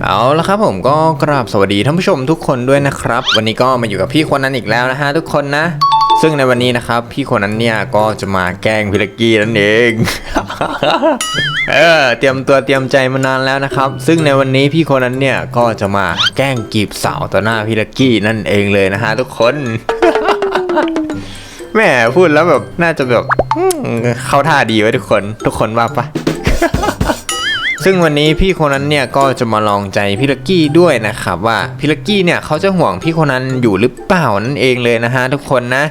เอาละครับผมก็กราบสวัสดีท่านผู้ชมทุกคนด้วยนะครับ วันนี้ก็มาอยู่กับพี่คนนั้นอีกแล้วนะฮะทุกคนนะ ซึ่งในวันนี้นะครับ พี่คนนั้นเนี่ยก็จะมาแกล้งพิลกี้นั่นเอง เออเตรียมตัวเตรียมใจมานานแล้วนะครับ ซึ่งในวันนี้พี่คนนั้นเนี่ยก็จะมาแกล้งจีบสาวต่อหน้าพิลกี้นั่นเองเลยนะฮะทุกคนแม่พูดแล้วแบบน่าจะแบบเข้าท่าดีไว้ทุกคน ทุกคนว่าปะ ซึ่งวันนี้พี่คนนั้นเนี่ยก็จะมาลองใจพี่ลักกี้ด้วยนะครับว่าพี่ลักกี้เนี่ยเขาจะห่วงพี่คนนั้นอยู่หรือเปล่านั่นเองเลยนะฮะทุกคนนะ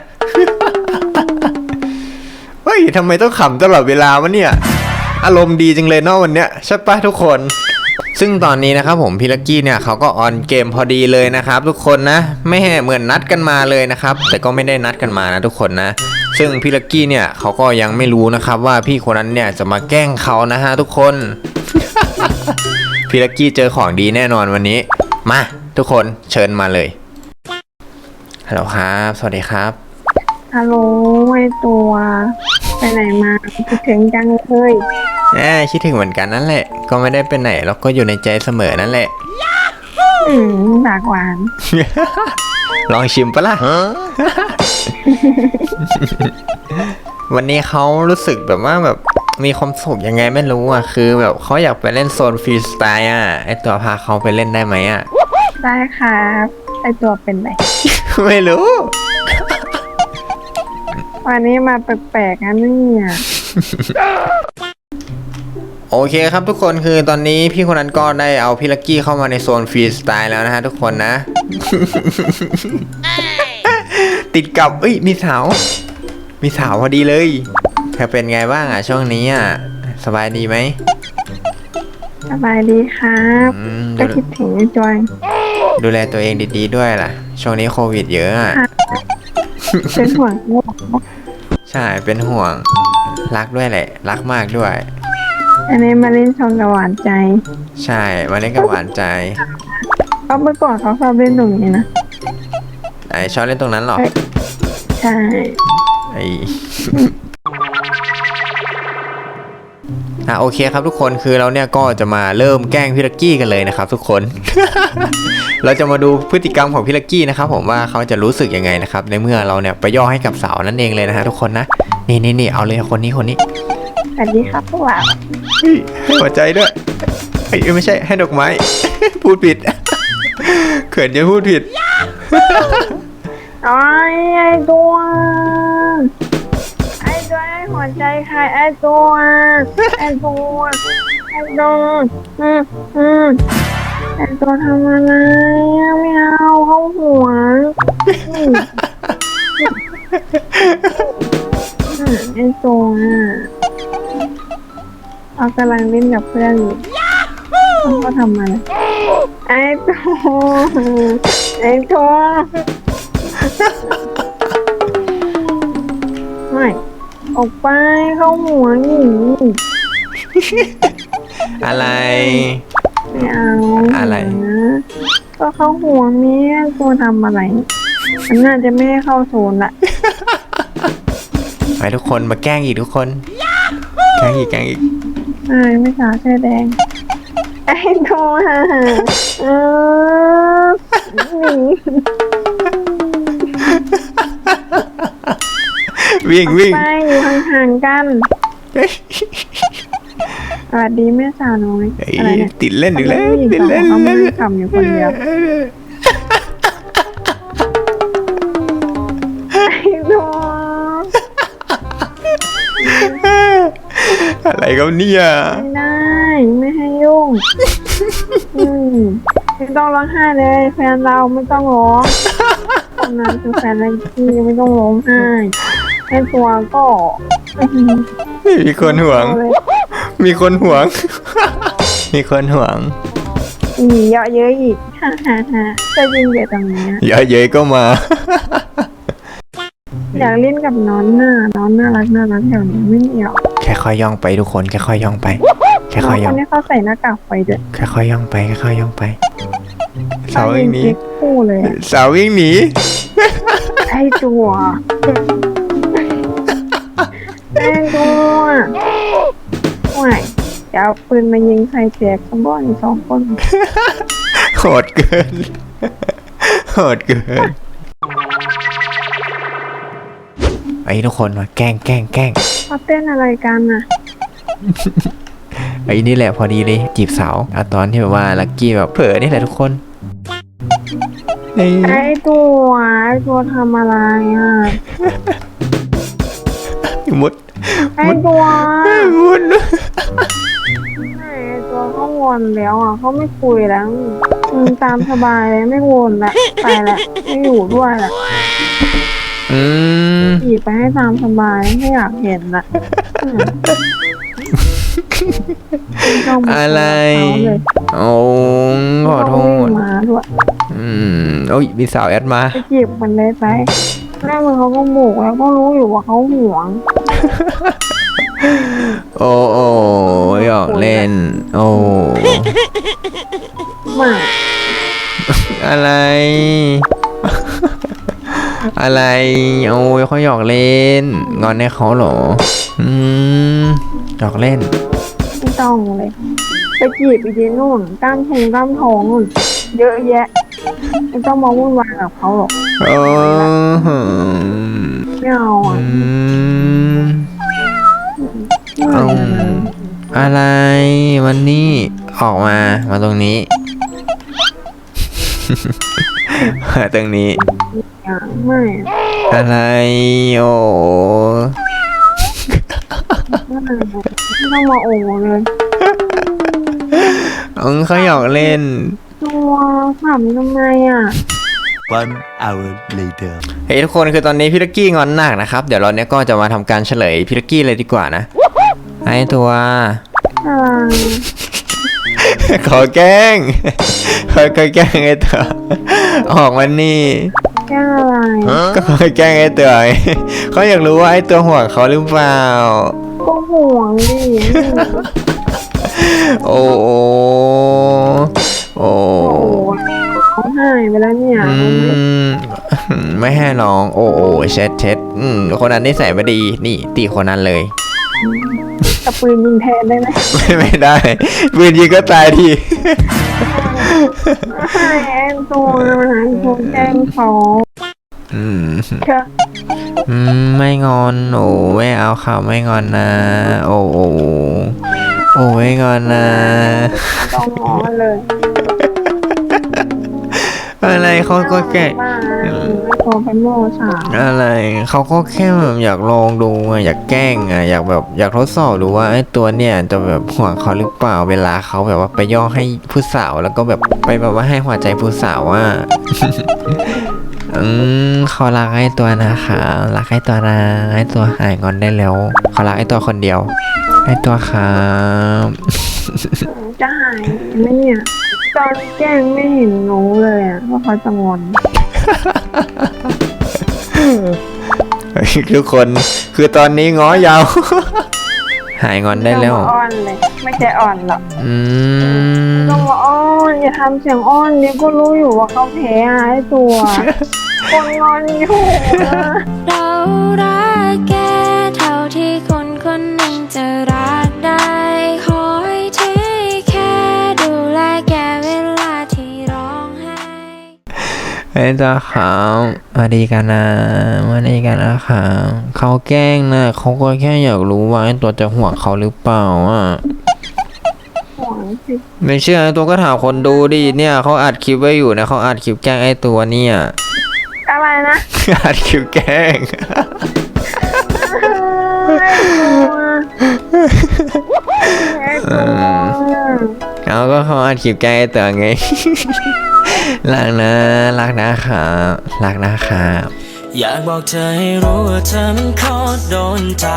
เฮ้ยทำไมต้องขำตลอดเวลาวะเนี่ย อารมณ์ดีจังเลยเนาะวันเนี้ยใช่ปะทุกคน ซึ่งตอนนี้นะครับผมพี่ลักกี้เนี่ยเขาก็ออนเกมพอดีเลยนะครับ ทุกคนนะ ไม่ให้เหมือนนัดกันมาเลยนะครับ แต่ก็ไม่ได้นัดกันมานะทุกคนนะ ซึ่งพี่ลักกี้เนี่ยเขาก็ยังไม่รู้นะครับว่าพี่คนนั้นเนี่ยจะมาแกล้งเขานะฮะทุกคน พี่ลักกี้เจอของดีแน่นอนวันนี้ มา ทุกคนเชิญมาเลยฮัลโหลครับ สวัสดีครับฮัลโหลไอตัว ไปไหนมาคิดถึงจังเลยแหมคิดถึงเหมือนกันนั่นแหละ ก็ไม่ได้ไปไหนแล้วก็อยู่ในใจเสมอนั่นแหละ อืมปากหวาน ลองชิมปะล่ะ วันนี้เขารู้สึกแบบว่าแบบ มีความสุขยังไงไม่รู้อะคือ แบบเขาอยากไปเล่นโซนฟรีสไตล์อะไอตัวพาเขาไปเล่นได้ไหมอะ ได้ครับไอตัวเป็นไรไม่รู้ วันนี้มาแปลกๆนะเนี่ยโอเคครับทุกคนคือตอนนี้พี่คนนั้นก็ได้เอาพี่ลักกี้เข้ามาในโซนฟรีสไตล์แล้วนะฮะทุกคนนะ ติดกับเอ้ยมีสาว มีสาวพอดีเลยเธอเป็นไงบ้างอะช่วงนี้อะสบายดีไหมสบายดีครับอืมก็ดูคิดถึงไอจอยดูแลตัวเองดีๆด้วยล่ะ ช่วงนี้โควิดเยอะอะเป็นห่วงลูกใช่เป็นห่วง รักด้วยแหละ รักมากด้วย อันนี้มาเล่นชมกับหวานใจใช่มาเล่นกับหวานใจก็เมื่อก่อนเขาชอบเล่นตรงนี้นะไหนชอบเล่นตรงนั้นเหรอใช่ไอ อะโอเคครับทุกคนคือเราเนี่ยก็จะมาเริ่มแกล้งพี่ลักกี้กันเลยนะครับ ทุกคน เราจะมาดูพฤติกรรมของพี่ลักกี้นะครับผมว่าเขาจะรู้สึกยังไงนะครับในเมื่อเราเนี่ยไปย่อให้กับสาวนั่นเองเลยนะฮะทุกคนนะนี่นี่นี่เอาเลยคนนี้คนนี้สวัสดีครับพวกเราเฮ้ยให้หัวใจด้วยเอ้ยไม่ใช่ให้ดอกไม้ พูดผิด เขินจะพูดผิดไอ้ไอตัวไอตัวไอหัวใจใครไอตัวไอตัวไอตัวอืมอืมไอตัวทำอะไรอะไม่เอาเขาหัวอืมอืมไอตัวเขากำลังเล่นกับเพื่อนอยู่เขาก็ทำอะไรไอตัวไอตัวไม่ ออกไปเข้าหัวหนีอะไร ไม่เอาอะไร นะก็เข้าหัวเมียตัวทำอะไรมันน่าจะไม่ให้เข้าโซนละไปทุกคนมาแกล้งอีกทุกคน แกล้งอีกแกล้งอีกไอ้ไม่สาวเสื้อแดงไอ้โทรหาเออหนี วิ่งวิ่งไปอยู่ห่างๆกันสวัสดีแม่สาวน้อยเฮ้ยอะไรเนี่ยติดเล่นอยู่แล้วทำไมผู้หญิติดงเล่นสองคนเขาไม่เล่นขำอยู่คนเดียวไอ้โดอะไรครับเนี่ยไม่ได้ไม่ให้ยุ่งอืมไม่ต้องร้องไห้เลย แฟนเราไม่ต้องร้องคนนั้นคือแฟนอะไรที่ไม่ต้องร้องไห้ ไอ้ตัวก็อื้อหือมีคนห่วงเอาเลยมีคนห่วง มีคนห่วงอีเยอะเยอะอีกฮ่าฮ่าฮ่าจะยิงเดี๋ยวตรงเนี้ยอย่าเย้ยก็มา อยากเล่นกับน้องน่ะน้องน่ารักน่ารักแถวนี้ไม่มีหรอกแค่ค่อยย่องไปทุกคนแค่ค่อยย่องไปแค่น้ค่อองยคย่องนนี้เขาใส่หน้ากากไฟด้วยแค่ค่อยย่องไปแค่ค่อยย่องไปสาวเขาวิ่ยิงงหนีเก๊กคู่เลยอะสาววิ่งหนีไอ้ตัว ไอ้ตัวห่วยจะเอาปืนมายิงใส่แจกสมบูรณ์สองคน โหดเกิน โหดเกิน ไอ้ทุกคนมาแกล้งแกล้งแกล้งเขาเต้นอะไรกันน่ะ ไอ้นี่แหละพอดีเลยจีบสาวเอาตอนที่แบบว่าลักกี้แบบเผลอนี่แหละทุกคนไอ้ไอ้ตัวไอ้ตัวทำอะไรอะ มุด ไอ้ตัวมุดไอ้ตัวเขาวนแล้วอะเขาไม่คุยแล้วอืมตามสบายเลยไม่วนละไปละไม่อยู่ด้วยละอืมหยิบไปให้ตามสบายไม่อยากเห็นละอืมม่ต้งมาอะไรเอาเลยโอ้ขอโทไม่ต้งวิ่ษงมาด้วยอืมโอ้ยมีสาวแอดมา ไปจีบมันเลยไป แม่มันเขาก็บุกแล้วก็รู้อยู่ว่าเขาหวง โอ้โอ้หยอกเล่น โอ้ไม่อะไร อะไรโอ้ยเขาหยอกเล่น งอนให้เขาเหรอ อืมหยอกเล่น ไม่ต้องเลย ไปจีบอีกทีนู่นกล้ามทงกล้ามทองนู่นเยอะแยะ ไม่ต้องมาวุ่นวายกับเขาหรอกโอ้โหไม่เอาอะอืมไม่เอาเอานะอะไรวันนี้ออกมามาตรงนี้ มาตรงนี้อะไม่อะไรโอ้ไม่ไม่ต้องมาโอ้เลย เออเขาหยอกเล่น ตัวขำทำไมอะ One hour later. เฮ้ยทุกคนคือตอนนี้พี่ลักกี้งอนหนักนะครับ เดี๋ยวเราเนี้ยก็จะมาทำการเฉลยพี่ลักกี้เลยดีกว่านะ ไอ้ตัวอะไรขอแกล้ง ขอแกล้งไอ้ตัว ออกมานี่ แก้อะไรก็ขอแกล้งไอ้ตัวไงเขาอยากรู้ว่าไอ้ตัวห่วงเขาหรือเปล่า ก็ห่วงดิ โอ้โอ้ โอ้โอ้เขาหายไปแล้วเนี่ยอืมไม่ให้น้อง โอ้โอ้เช็ดเช็ดอืมคนนั้นนิสัยไม่ดี นี่ ตีคนนั้นเลยกับปืนยิงแทนได้ไหมไม่ไม่ได้ ปืนยิงก็ตายทีใช่แอนตัวนะตัวแกล้งเขาอืมเชื่ออืมไม่งอนโอ้ไม่เอาค่ะไม่งอนนะ โอ้โอ้โอ้ไม่งอนนะ ต้องงอเลย อะไรเขาก็แค่บ้านะไม่ตัวเป็นโมสามอะไรเขาก็แค่แบบอยากลองดูไงอยากแกล้งอะอยากแบบอยากทดสอบดูว่าไอ้ตัวเนี่ยจะแบบห่วงเขาหรือเปล่าเวลาเขาแบบว่าไปย่อให้ผู้สาวแล้วก็แบบไปแบบว่าให้หัวใจผู้สาวอะอืมเขารักไอ้ตัวนะคะรักไอ้ตัวนะไอ้ตัวหายงอนได้แล้วเขารักไอ้ตัวคนเดียวไอ้ตัวครับจะหายไหมเนี่ย ตอนแกล้งไม่เห็นรู้เลยอะว่าเขาจะงอนทุกคนคือตอนนี้ง้อยาว หายงอนได้แล้วต้องมาอ้อนเลยไม่ใช่อ่อนหรอกอืมต้องมาอ้อนอย่าทำเสียงอ้อนนี่ก็รู้อยู่ว่าเขาแพ้อะไอ้ตัว คนงอนอยู่นะ เรารักแกเท่าที่คนคนหนึ่งจะรัก ไอ้ตัวขาวมาดีกันนะมาดีกันนะครับเขาแกล้งนะเขาก็แค่อยากรู้ว่าไอ้ตัวจะห่วงเขาหรือเปล่าอะห่วงสิไม่เชื่อไอ้ตัวก็ถามคนดูดิเนี่ยเขาอัดคลิปไว้อยู่นะเขาอัดคลิปแกล้งไอ้ตัวเนี่ยอะไรนะอัดคลิปแกล้งไอ้ตัวไอ้ตัวเขาก็เขาอัดคลิปแกล้งไอ้ตัวไง รักนะรักนะครับรักนะครับอยากบอกเธอให้รู้ว่าเธอมันโคตรโดนใจ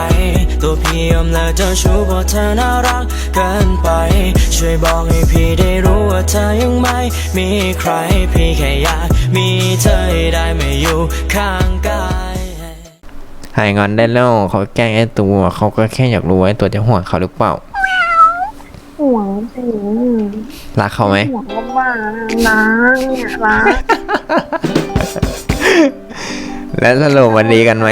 ตัวพี่ยอมแล้วเจ้าชู้เพราะเธอน่ารักเกินไป ช่วยบอกให้พี่ได้รู้ว่าเธอยังไม่มีใคร พี่แค่อยากมีเธอให้ได้ไม่อยู่ข้างกายหายงอนได้แล้วเขาแกล้งไอ้ตัว เขาก็แค่อยากรู้ว่าไอ้ตัวจะห่วงเขาหรือเปล่า ห่วงสิรักเขาไหมห่วงก็บ้าล้างเนี่ยล้างแล้วสรุปวันดีกันไหม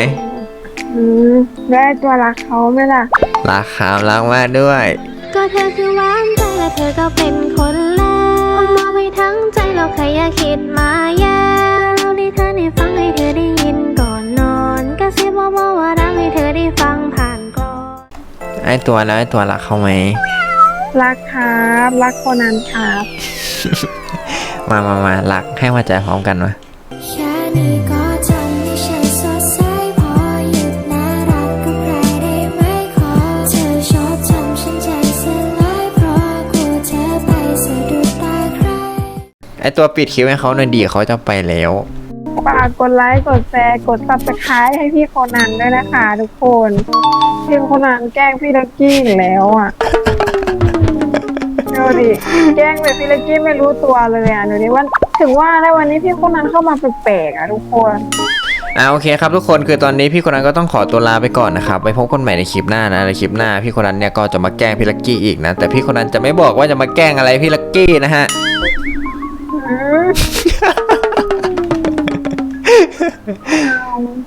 อืมแล้วไอ้ตัวรักเขาไหมล่ะ รักครับรักมากด้วย ก็เธอคือหวานใจและเธอก็เป็นคนแรกมอบให้ทั้งใจเราใครอย่าคิดมาแย่เราได้เธอได้ฟังให้เธอได้ยินก่อนนอนกระซิบเบาๆว่ารักให้เธอได้ฟังผ่านกลอนไอตัวแล้วไอตัวรักเขาไหม รักครับรักคนนั้นครับ มามามารักให้หัวใจพร้อมกันมาแค่นี้ก็ทำให้ฉันสดใสพอหยุดน่ารักกับใครได้ไหมขอ เธอชอบทำฉันใจสลายเพราะกลัวเธอไปสะดุดตาใคร ไอตัวปิดคิ้วให้เขาหน่อยดีเขาจะไปแล้ว ฝากกดไลค์กดแชร์กดซับสไครต์ให้พี่โคนันด้วยนะคะ ทุกคนพี่โคนันแกล้งพี่ลักกี้อีกแล้วอะ ดูดิแกล้งแบบพี่ลักกี้ไม่รู้ตัวเลยอะดูดิว่าถึงว่าแล้ววันนี้พี่โคนันเข้ามาแปลกๆอะทุกคน อ่าโอเคครับทุกคนคือตอนนี้พี่คนนั้นก็ต้องขอตัวลาไปก่อนนะครับไปพบกันใหม่ในคลิปหน้านะในคลิปหน้าพี่คนนั้นเนี่ยก็จะมาแกล้งพี่ลักกี้อีกนะ แต่พี่คนนั้นจะไม่บอกว่าจะมาแกล้งอะไรพี่ลักกี้นะฮะ อืม